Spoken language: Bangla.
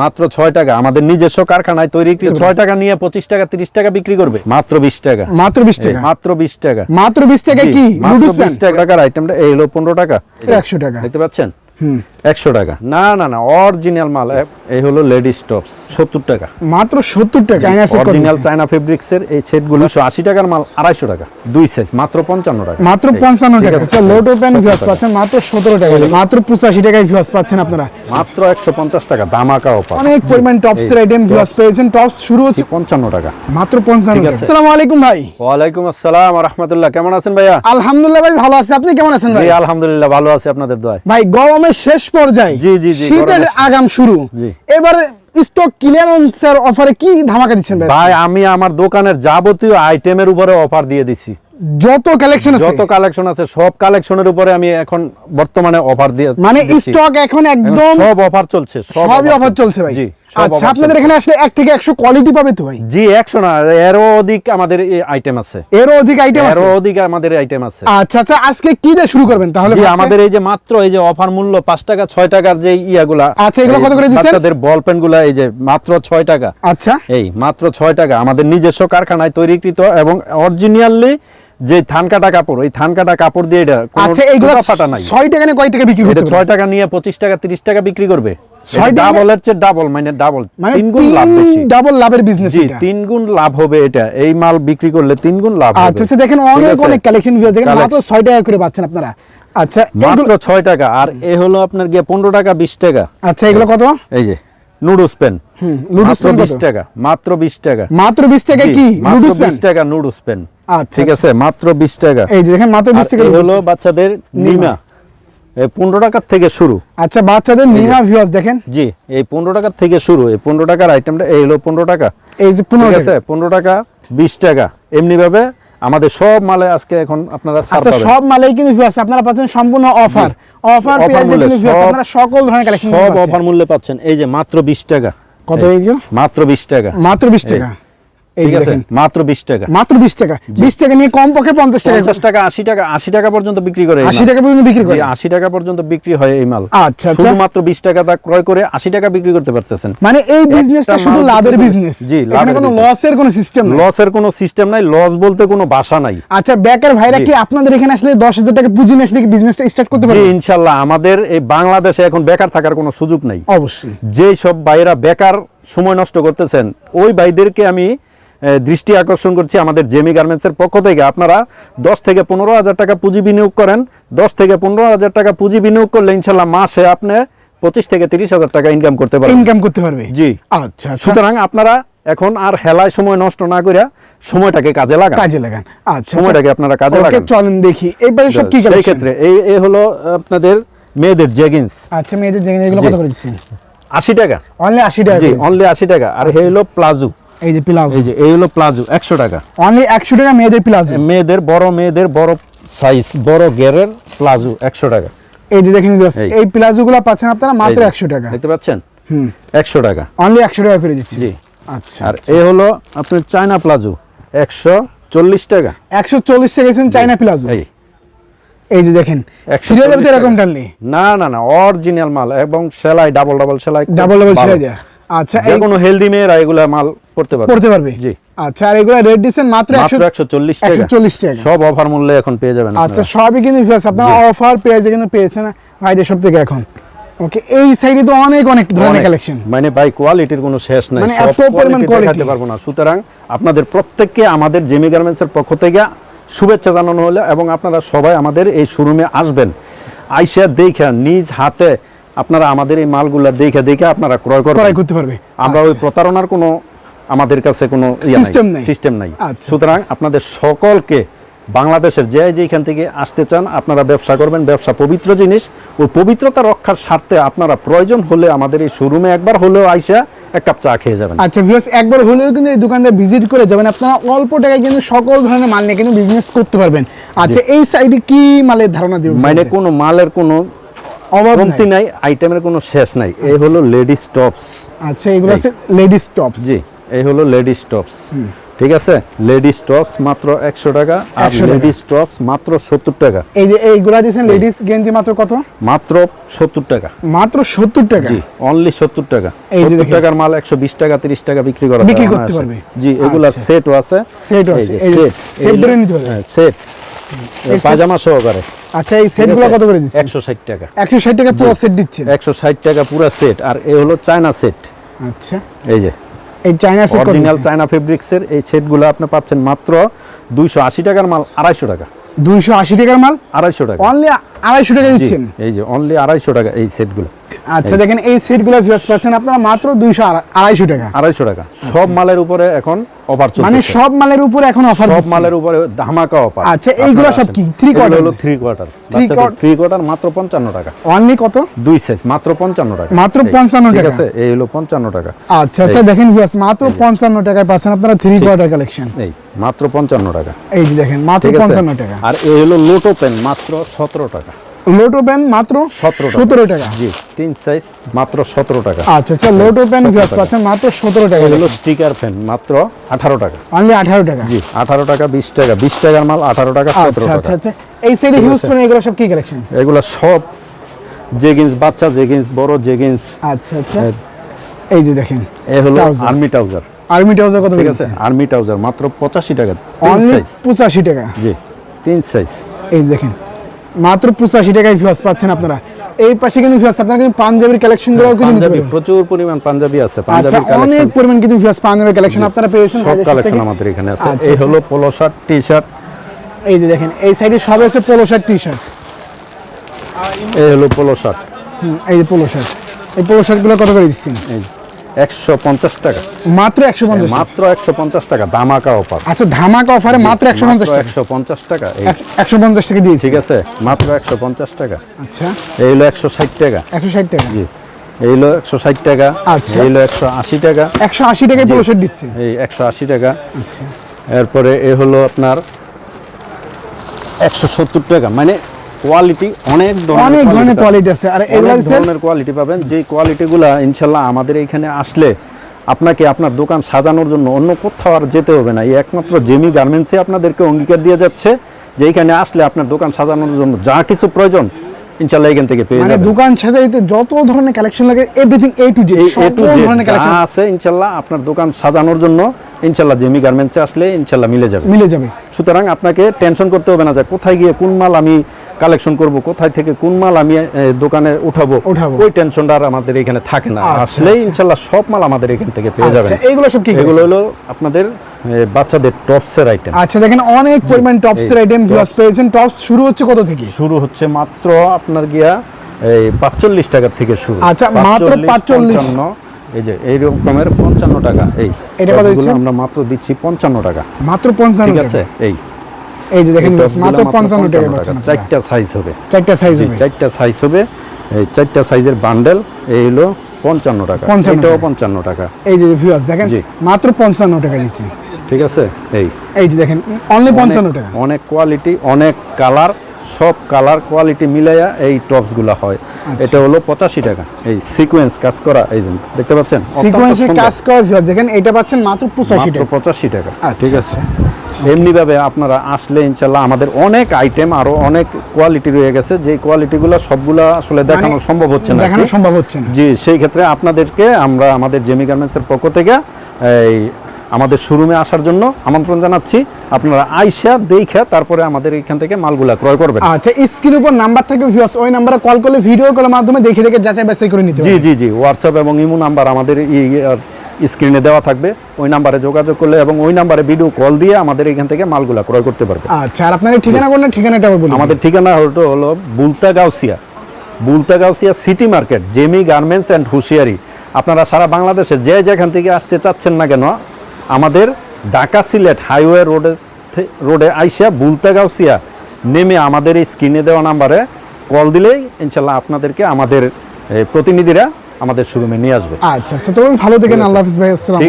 মাত্র ছয় টাকা। আমাদের নিজস্ব কারখানায় তৈরি ছয় টাকা নিয়ে পঁচিশ টাকা তিরিশ টাকা বিক্রি করবে। মাত্র বিশ টাকা। মাত্র বিশ টাকা? মাত্র বিশ টাকা। মাত্র বিশ টাকা কি? বিশ টাকার আইটেমটা এই হলো পনেরো টাকা। একশো টাকা। দেখতে পাচ্ছেন? একশো টাকা। না না না অরিজিনাল মাল এই হলো লেডিস টপস সত্তর টাকা। মাত্র সত্তর টাকা চাইনা অরিজিনাল চায়না ফেব্রিক্স এর এই সেটগুলো আশি টাকার মাল আড়াইশো টাকা দুই সাইজ মাত্র পঞ্চান্ন টাকা। মাত্র পঞ্চান্ন টাকা। আচ্ছা লোটো প্যান 70 ভিউস পাচ্ছেন মাত্র সতেরো টাকা। মাত্র পঁচাশি টাকায় ভিউস পাচ্ছেন আপনারা। মাত্র একশো পঞ্চাশ টাকা অফার অনেক পরিমাণ টপস এর আইটেম ভিউস পেয়েছেন। টপস শুরু হচ্ছে পঞ্চান্ন টাকা। মাত্র পঞ্চান্ন টাকা। আসসালামু আলাইকুম ভাই। ওয়ালাইকুম আসসালাম রহমতুল্লাহ। কেমন আছেন ভাইয়া? আলহামদুলিল্লাহ ভাই ভালো আছি। আপনি কেমন আছেন ভাই? আলহামদুলিল্লাহ ভালো আছে আপনাদের দোয়ায়। ভাই গরমের শেষ পর্যায়ে শীতের আগাম শুরু। এবারে স্টক ক্লিয়ারেন্সের অফারে কি ধামাকা দিচ্ছেন ভাই? আমি আমার দোকানের যাবতীয় আইটেমের উপরে অফার দিয়ে দিছি। যত কালেকশন আছে। যত কালেকশন আছে সব কালেকশনের উপরে আমি এখন বর্তমানে অফার দিয়ে মানে স্টক এখন একদম সব অফার চলছে সবই অফার চলছে ভাই। জি। আচ্ছা আপনাদের এখানে আসলে এক থেকে একশো কোয়ালিটি পাবে তো ভাই? জি একশো না এরও অধিক আমাদের আইটেম আছে। এরও অধিক আইটেম আছে? এরও অধিক আমাদের আইটেম আছে। আচ্ছা আচ্ছা আজকে কি দিয়ে শুরু করবেন তাহলে জি আমাদের এই যে মাত্র এই যে অফার মূল্য পাঁচ টাকা ছয় টাকার যে ইয়াগুলা আচ্ছা, এগুলো কত করে দিচ্ছেন? বাচ্চাদের বল পেনগুলা এই যে মাত্র ছয় টাকা। আচ্ছা। এই মাত্র ছয় টাকা আমাদের নিজস্ব কারখানায় তৈরিকৃত এবং অরিজিনালি যে থান কাটা কাপড় ওই থান কাটা কাপড় দিয়ে এটা আচ্ছা এইগুলো ফাটা নাই। ছয় টাকা না কয় টাকা বিক্রি করতে ছয় টাকা নিয়ে পঁচিশ টাকা তিরিশ টাকা বিক্রি করবে। ডাবলের চেয়ে ডাবল মানে ডাবল মানে তিন গুণ লাভ বেশি। ডাবল লাভের বিজনেস জি তিন গুণ লাভ হবে এটা। এই মাল বিক্রি করলে তিন গুণ লাভ হবে। আচ্ছা আচ্ছা দেখেন ঠিক অনেক আছে? অনেক কালেকশন ভিউজ দেখেন মাত্র ছয় টাকা করে পাচ্ছেন আপনারা। আচ্ছা মাত্র টাকা আর এ হলো আপনার গিয়ে টাকা বিশ টাকা। আচ্ছা এগুলো কত? এই যে নুডলস পেন টাকা মাত্র বিশ টাকা। মাত্র বিশ টাকা কি? টাকা নুডলস পেন আচ্ছা ঠিক আছে? মাত্র বিশ টাকা। এই যে দেখেন মাত্র বিশ আর টাকা হলো বাচ্চাদের নিমা। পনেরো টাকার থেকে শুরু। আচ্ছা বাচ্চাদের নিমা ভিউজ দেখেন। জি এই পনেরো টাকার থেকে শুরু। এই পনেরো টাকার আইটেমটা এই হলো পনেরো টাকা। এই যে পনেরো আছে? পনেরো টাকা বিশ টাকা। এমনি ভাবে আমাদের সব মালে আজকে এখন আপনারা আচ্ছা সব মালেই কিন্তু আপনারা পাচ্ছেন সম্পূর্ণ অফার অফার কিন্তু আপনারা সকল ধরনের কালেকশন সব অফার মূল্যে পাচ্ছেন। এই যে মাত্র বিশ টাকা। কত এই, মাত্র বিশ টাকা। মাত্র বিশ টাকা। এই ঠিক যে আছে দেখেন। মাত্র বিশ টাকা। মাত্র বিশ টাকা। বিশ টাকা নিয়ে কম পক্ষে পঞ্চাশ টাকা পঞ্চাশ টাকা আশি টাকা আশি টাকা পর্যন্ত বিক্রি করে এই আশি মাল। টাকা পর্যন্ত বিক্রি করে। জি, আশি টাকা পর্যন্ত বিক্রি হয় এই মাল। আচ্ছা, আচ্ছা। শুধুমাত্র বিশ টাকা তা ক্রয় করে আশি টাকা বিক্রি করতে পারতেছেন। মানে এই বিজনেসটা শুধু লাভের বিজনেস জি, এখানে কোনো লসের কোনো সিস্টেম নেই। লসের কোনো সিস্টেম নাই লস বলতে কোনো ভাষা নাই। আচ্ছা বেকার ভাইরা কি আপনাদের এখানে আসলে দশ হাজার টাকা পুঁজি নিয়ে আসলে কি বিজনেসটা স্টার্ট করতে জি পারবে ইনশাল্লাহ আমাদের এই বাংলাদেশে এখন বেকার থাকার কোনো সুযোগ নাই। অবশ্যই। যে সব ভাইয়েরা বেকার সময় নষ্ট করতেছেন ওই ভাইদেরকে আমি দৃষ্টি আকর্ষণ করছি আমাদের জেমি গার্মেন্টসের পক্ষ থেকে। আপনারা দশ থেকে পনেরো হাজার টাকা পুঁজি বিনিয়োগ করেন। দশ থেকে পনেরো হাজার টাকা পুঁজি বিনিয়োগ করলে ইনশাল্লাহ মাসে আপনি পঁচিশ থেকে তিরিশ হাজার টাকা ইনকাম করতে পারবেন। ইনকাম করতে পারবে? জি। আচ্ছা আচ্ছা। সুতরাং আপনারা এখন আর হেলায় সময় নষ্ট না করে সময়টাকে কাজে লাগান। কাজে লাগান। আচ্ছা সময়টাকে আপনারা কাজে লাগান। চলেন দেখি। এই সব কি কালেকশন? ক্ষেত্রে এই এই হলো আপনাদের মেয়েদের জেগিন্স আচ্ছা মেয়েদের যেখানে এগুলো কত করে দিচ্ছেন? আশি টাকা। অনলি আশি টাকা জি অনলি আশি টাকা। আর এই হলো প্লাজো। এই যে প্লাজো। এই যে এই হলো প্লাজো একশো টাকা। অনলি একশো টাকা মেয়েদের প্লাজো। মেয়েদের বড় মেয়েদের বড় সাইজ বড় গেরের প্লাজো একশো টাকা। এই যে দেখেন এই। এই প্লাজো গুলো পাচ্ছেন আপনারা মাত্র যে, একশো টাকা। দেখতে পাচ্ছেন? হুম। একশো টাকা। অনলি একশো টাকা ফিরে দিচ্ছি। জি। আচ্ছা আর এই হলো আপনার চায়না প্লাজো একশো চল্লিশ টাকা। একশো চল্লিশ টাকা গেছেন চাইনা প্লাজো। এই। এই যে দেখেন 140 সিরিয়াল। এরকম টানলি না না না অরিজিনাল মাল এবং সেলাই ডাবল ডাবল সেলাই ডাবল ডাবল। ছেড়ে দেয়া। আচ্ছা যে কোনো হেলদি মেয়েরা এগুলা মাল পড়তে পারবে। পড়তে পারবে? জি। আচ্ছা আর এগুলো রেট দিচ্ছেন মাত্র একশো মাত্র একশো চল্লিশ টাকা। 140 টাকা। সব অফার মূল্যে এখন পেয়ে যাবেন আচ্ছা সবই কিন্তু আপনারা অফার কিন্তু পেয়েছেন ভাইদের সব থেকে এখন। ওকে এই সাইডে তো অনেক অনেক ধরনের কালেকশন মানে ভাই কোয়ালিটির কোনো শেষ নাই। মানে এত পরিমাণ quality। দেখাতে পারব না। সুতরাং আপনাদের প্রত্যেককে আমাদের জেমি গার্মেন্টস এর পক্ষ থেকে শুভেচ্ছা জানানো হলো এবং আপনারা সবাই আমাদের এই শোরুমে আসবেন। আইসা দেখে নিজ হাতে আপনারা আমাদের এই মালগুলা দেখে দেখে আপনারা ক্রয় ক্রয় করতে পারবে। আমরা ওই প্রতারণার কোনো আমাদের কাছে কোনো System নাই। সিস্টেম নাই। আচ্ছা, সুতরাং আপনাদের সকলকে বাংলাদেশের যে যেখান থেকে আসতে চান আপনারা ব্যবসা করবেন। ব্যবসা পবিত্র জিনিস। ওই পবিত্রতা রক্ষার স্বার্থে আপনারা প্রয়োজন হলে আমাদের এই শোরুমে একবার হলেও আইসা এক কাপ চা খেয়ে যাবেন। আচ্ছা ভিউয়ার্স একবার হলেও কিন্তু এই দোকানটা ভিজিট করে যাবেন। আপনারা অল্প টাকায় কিন্তু সকল ধরনের মাল নিয়ে কিন্তু বিজনেস করতে পারবেন। আচ্ছা এই সাইডে কি মালের ধারণা দিব মানে কোনো মালের কোনো কমতি নাই। আইটেমের কোনো শেষ নাই। এই হলো লেডিস টপস আচ্ছা এগুলো আছে লেডিস টপস জি এই হলো লেডিস টপস ঠিক আছে? লেডিস টপস মাত্র একশো টাকা আর লেডিস টপস মাত্র সত্তর টাকা। এই যে এইগুলা দিয়েছেন লেডিস গেঞ্জি মাত্র কত? মাত্র সত্তর টাকা। মাত্র সত্তর টাকা? জি অনলি সত্তর টাকা। এই যে সত্তর দেখেন। টাকার মাল একশো বিশ টাকা তিরিশ টাকা বিক্রি করা বিক্রি করতে পারবে। জি এগুলা আচ্ছা। সেটও আছে। সেটও আছে, এই সেট set ধরে নিতে হবে। সেট পাজামা সহকারে। আচ্ছা এই সেটগুলো কত করে দিচ্ছেন? একশো ষাট টাকা। একশো ষাট টাকা পুরো সেট দিচ্ছেন? একশো ষাট টাকা পুরো সেট আর এই হলো চায়না সেট আচ্ছা। এই যে। এই চায়না সেট অরিজিনাল? চায়না ফেব্রিক্সের এই সেটগুলো আপনি পাচ্ছেন মাত্র দুইশো আশি টাকার মাল আড়াইশো টাকা। দুইশো আশি টাকার মাল? আড়াইশো টাকা। অনলি আড়াইশো টাকা দিচ্ছেন? এই যে অনলি আড়াইশো টাকা এই সেটগুলো আচ্ছা দেখেন এই সেটগুলো ভিউয়ার্স পাচ্ছেন আপনারা মাত্র দুইশো আড়াইশো টাকা। আড়াইশো টাকা। সব মালের উপরে এখন অফার চলছে মানে সব মালের উপরে এখন অফার সব মালের উপরে ধামাকা অফার আচ্ছা, এইগুলো সব কি? Three quarter? হলো three quarter Three quart- three quarter মাত্র পঞ্চান্ন টাকা। অনলি কত? দুই সাইজ মাত্র পঞ্চান্ন টাকা। মাত্র এই, 55 ঠিক টাকা। আছে? এই হলো পঞ্চান্ন টাকা। আচ্ছা আচ্ছা দেখেন ভিউয়ার্স মাত্র পঞ্চান্ন টাকায় পাচ্ছেন আপনারা থ্রি কোয়ার্টার কালেকশন এই মাত্র পঞ্চান্ন টাকা। এই দেখেন মাত্র ঠিক আছে? পঞ্চান্ন টাকা। আর এই হলো লোটো পেন মাত্র সতেরো টাকা। লোটো প্যান মাত্র 17 টাকা। সতেরো টাকা। জি তিন সাইজ মাত্র সতেরো টাকা। আচ্ছা আচ্ছা লোটো প্যান 17 ভিউয়ার্স পাচ্ছেন মাত্র সতেরো টাকা। এই হলো স্টিকার ফ্যান মাত্র আঠারো টাকা। অনলি আঠারো টাকা। জি আঠারো টাকা বিশ টাকা। বিশ টাকার মাল আঠারো টাকা সতেরো আচ্ছা আচ্ছা টাকা। আচ্ছা। এই সাইডে হিউজ প্যান এগুলো সব কি কালেকশন এগুলো সব জেগিন্স বাচ্চা জেগিন্স বড় জেগিন্স আচ্ছা আচ্ছা। এই যে দেখেন এ হলো আর্মি ট্রাউজার আর্মি ট্রাউজার কত ঠিক আছে আর্মি ট্রাউজার মাত্র পঁচাশি টাকা অনলি সাইজ পঁচাশি টাকা। জি তিন সাইজ এই দেখেন মাত্র পঁচাশি টাকায় ভিউয়ার্স পাচ্ছেন আপনারা। এই পাশে কিন্তু ভিউয়ার্স আপনারা কিন্তু পাঞ্জাবির কালেকশনগুলো কিন্তু নিতে পারবেন। প্রচুর পরিমাণ পাঞ্জাবি আছে আচ্ছা পাঞ্জাবির অনেক পরিমাণ কিন্তু ভিউয়ার্স পাঞ্জাবির কালেকশন আপনারা পেয়েছেন। সব কালেকশন আমাদের এখানে আছে। আচ্ছা, এই আচ্ছা। হলো পোলো শার্ট টি শার্ট এই যে দেখেন এই সাইডে সব আছে পোলো শার্ট টি শার্ট এই হলো পোলো শার্ট হুম এই যে পোলো শার্ট এই পোলো শার্টগুলো কত করে দিচ্ছেন? এই একশো পঞ্চাশ টাকা। মাত্র একশো পঞ্চাশ মাত্র একশো পঞ্চাশ টাকা দামাকা অফার আচ্ছা ধামাকা অফারে মাত্র একশো পঞ্চাশ টাকা। একশো পঞ্চাশ টাকা একশো পঞ্চাশ টাকা দিয়েছি। ঠিক আছে মাত্র একশো পঞ্চাশ টাকা। আচ্ছা। এই হলো একশো ষাট টাকা। একশো ষাট টাকা। জি এই হলো একশো ষাট টাকা আচ্ছা। এই হলো একশো আশি টাকা। একশো আশি টাকায় দিচ্ছে। এই একশো আশি টাকা। আচ্ছা। এরপরে এ হলো আপনার একশো সত্তর টাকা মানে কোয়ালিটি অনেক অনেক ধরনের কোয়ালিটি আছে। আর এগুলো ধরনের কোয়ালিটি পাবেন। যে কোয়ালিটিগুলো আমাদের এখানে আসলে আপনাকে আপনার দোকান সাজানোর জন্য অন্য কোথাও আর যেতে হবে না। এই একমাত্র জেমি গার্মেন্টসে আপনাদেরকে অঙ্গীকার দিয়ে যাচ্ছে যে আসলে আপনার দোকান সাজানোর জন্য যা কিছু প্রয়োজন এখান থেকে পেয়ে মানে যাবেন। দোকান সাজাইতে যত ধরনের কালেকশন লাগে এভরিথিং এ টু জেড সব ধরনের কালেকশন আছে আপনার দোকান সাজানোর জন্য জেমি গার্মেন্টসে আসলে মিলে যাবে। মিলে যাবে। সুতরাং আপনাকে টেনশন করতে হবে না যে কোথায় গিয়ে কোন মাল আমি কালেকশন করব কোথায় থেকে কোন মাল আমি দোকানে উঠাবো। ওই টেনশনটা আর আমাদের এখানে থাকে না। আচ্ছা, আসলেই আচ্ছা। ইনশাল্লাহ সব মাল আমাদের এখান থেকে পেয়ে যাবেন। আচ্ছা এইগুলো সব কি এগুলো হলো আপনাদের বাচ্চাদের টপসের আইটেম আচ্ছা দেখেন অনেক পরিমাণ টপসের আইটেম ভিউয়ার্স পেয়েছেন। টপস শুরু হচ্ছে কত থেকে? শুরু হচ্ছে মাত্র আপনার গিয়া এই পাঁচচল্লিশ টাকার থেকে শুরু। আচ্ছা, মাত্র 45 এই যে এই রকমের পঞ্চান্ন টাকা এই এটা আমরা মাত্র দিচ্ছি পঞ্চান্ন টাকা। মাত্র পঞ্চান্ন ঠিক আছে এই। এই যে দেখেন মাত্র পঞ্চান্ন টাকা টাকা। পাচ্ছেন চারটা সাইজ হবে। চারটা সাইজ হবে। চারটা সাইজ হবে। এই চারটা সাইজের বান্ডেল এই হলো পঞ্চান্ন টাকা। 55 এটাও টাকা। পঞ্চান্ন টাকা। এই যে ভিউয়ার্স দেখেন মাত্র পঞ্চান্ন টাকা দিচ্ছি। ঠিক আছে? এই। এই যে দেখেন অনলি পঞ্চান্ন অনেক- টাকা। অনেক কোয়ালিটি অনেক কালার সব কালার কোয়ালিটি মিলাইয়া এই টপসগুলা হয়। আচ্ছা। এটা হলো পঁচাশি টাকা। এই সিকোয়েন্স কাজ করা এই যে দেখতে পাচ্ছেন? সিকোয়েন্সে কাজ করা দেখেন এটা পাচ্ছেন মাত্র পঁচাশি মাত্র টাকা। পঁচাশি টাকা আচ্ছা, ঠিক আছে? এমনি ভাবে আপনারা আসলে ইনশাল্লাহ আমাদের অনেক আইটেম আরও অনেক কোয়ালিটি রয়ে গেছে। যে কোয়ালিটিগুলো সবগুলা আসলে দেখানো মানে সম্ভব হচ্ছে না দেখানো সম্ভব হচ্ছে না। জি সেই ক্ষেত্রে আপনাদেরকে আমরা আমাদের জেমি গার্মেন্টসের পক্ষ থেকে এই আমাদের শোরুমে আসার জন্য আমন্ত্রণ জানাচ্ছি। আপনারা আইসা দেখা তারপরে আমাদের এখান থেকে মালগুলা ক্রয় করবেন। আচ্ছা স্ক্রিনের উপর নাম্বার থাকে ভিউয়ার্স ওই নাম্বারে কল করলে ভিডিও কলের মাধ্যমে দেখে দেখে যাচাই বাছাই করে নিতে জি জি জি হোয়াটসঅ্যাপ এবং ইমো নাম্বার আমাদের স্ক্রিনে দেওয়া থাকবে। ওই নাম্বারে যোগাযোগ করলে এবং ওই নাম্বারে ভিডিও কল দিয়ে আমাদের এখান থেকে মালগুলা ক্রয় করতে পারবে আচ্ছা আর আপনার ঠিকানা করলে ঠিকানাটা বলুন। আমাদের ঠিকানা হলো হলো Bulta Gausia Bulta Gausia city market Jemi garments and হুঁশিয়ারি আপনারা সারা বাংলাদেশে যে যেখান থেকে আসতে চাচ্ছেন না কেন আমাদের ঢাকা সিলেট হাইওয়ে রোডে রোডে আইসা বুলতে গাউসিয়া নেমে আমাদের এই স্ক্রিনে দেওয়া নাম্বারে কল দিলেই ইনশাল্লাহ আপনাদেরকে আমাদের প্রতিনিধিরা আমাদের শোরুমে নিয়ে আসবে। আচ্ছা আচ্ছা তো ভালো দেখেন আল্লাহ হাফিজ ভাই আসসালাম